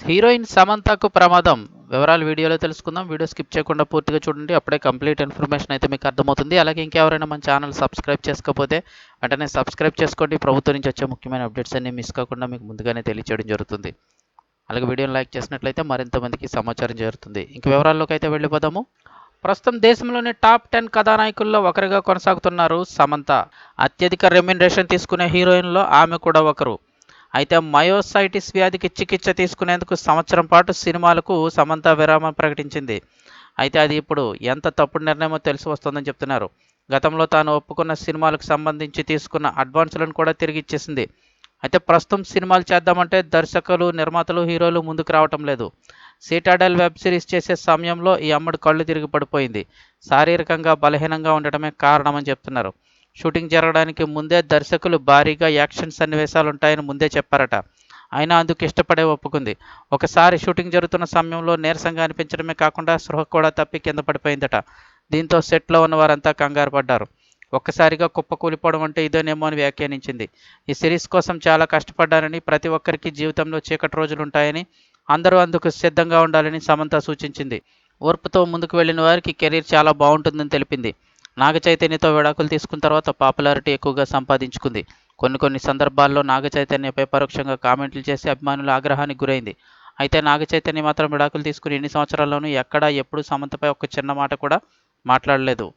Heroine సమంతకు ప్రమాదం. వివరాలు వీడియోలో తెలుసుకుందాం. వీడియో స్కిప్ చేయకుండా పూర్తిగా చూడండి. అప్పుడే కంప్లీట్ ఇన్ఫర్మేషన్ అయితే మీకు అర్థమవుతుంది. అలాగే ఇంకెవరైనా మన ఛానల్ సబ్స్క్రైబ్ చేసుకోకపోతే వెంటనే సబ్స్క్రైబ్ చేసుకోండి. ప్రభుత్వం నుంచి వచ్చే ముఖ్యమైన అప్డేట్స్ అన్ని మిస్ కాకుండా మీకు ముందుగానే తెలియచేయడం జరుగుతుంది. అలాగే వీడియోని లైక్ చేసినట్లయితే మరింత మందికి సమాచారం చేరుతుంది. ఇంక వివరాల్లోకి అయితే వెళ్ళిపోదాము. ప్రస్తుతం దేశంలోని టాప్ టెన్ కథానాయకుల్లో ఒకరిగా కొనసాగుతున్నారు సమంత. అత్యధిక రెమ్యునరేషన్ తీసుకునే హీరోయిన్లో ఆమె కూడా ఒకరు. అయితే మయోసైటిస్ వ్యాధికి చికిత్స తీసుకునేందుకు సంవత్సరం పాటు సినిమాలకు సమంత విరామం ప్రకటించింది. అయితే అది ఇప్పుడు ఎంత తప్పుడు నిర్ణయమో తెలిసి వస్తుందని చెప్తున్నారు. గతంలో తాను ఒప్పుకున్న సినిమాలకు సంబంధించి తీసుకున్న అడ్వాన్సులను కూడా తిరిగి ఇచ్చేసింది. అయితే ప్రస్తుతం సినిమాలు చేద్దామంటే దర్శకులు నిర్మాతలు హీరోలు ముందుకు రావటం లేదు. సీటాడల్ వెబ్ సిరీస్ చేసే సమయంలో ఈ అమ్మడు కళ్ళు తిరిగి పడిపోయింది. శారీరకంగా బలహీనంగా ఉండటమే కారణమని చెప్తున్నారు. షూటింగ్ జరగడానికి ముందే దర్శకులు భారీగా యాక్షన్ సన్నివేశాలు ఉంటాయని ముందే చెప్పారట. అయినా అందుకు ఇష్టపడే ఒప్పుకుంది. ఒకసారి షూటింగ్ జరుగుతున్న సమయంలో నీరసంగా అనిపించడమే కాకుండా స్పృహ కూడా తప్పి కింద పడిపోయిందట. దీంతో సెట్లో ఉన్న వారంతా కంగారు పడ్డారు. ఒక్కసారిగా కుప్పకూలిపోవడం అంటే ఇదేనేమో అని వ్యాఖ్యానించింది. ఈ సిరీస్ కోసం చాలా కష్టపడ్డానని ప్రతి ఒక్కరికి జీవితంలో చీకటి రోజులు ఉంటాయని అందరూ అందుకు సిద్ధంగా ఉండాలని సమంత సూచించింది. ఓర్పుతో ముందుకు వెళ్ళిన వారికి కెరీర్ చాలా బాగుంటుందని తెలిపింది. నాగ చైతన్యతో విడాకులు తీసుకున్న తర్వాత పాపులారిటీ ఎక్కువగా సంపాదించుకుంది. కొన్ని కొన్ని సందర్భాల్లో నాగ చైతన్యపై పరోక్షంగా కామెంట్లు చేసి అభిమానుల ఆగ్రహానికి గురైంది. అయితే నాగ చైతన్య మాత్రం విడాకులు తీసుకుని ఎన్ని సంవత్సరాల్లోనూ ఎక్కడా ఎప్పుడు సమంతపై ఒక చిన్న మాట కూడా మాట్లాడలేదు.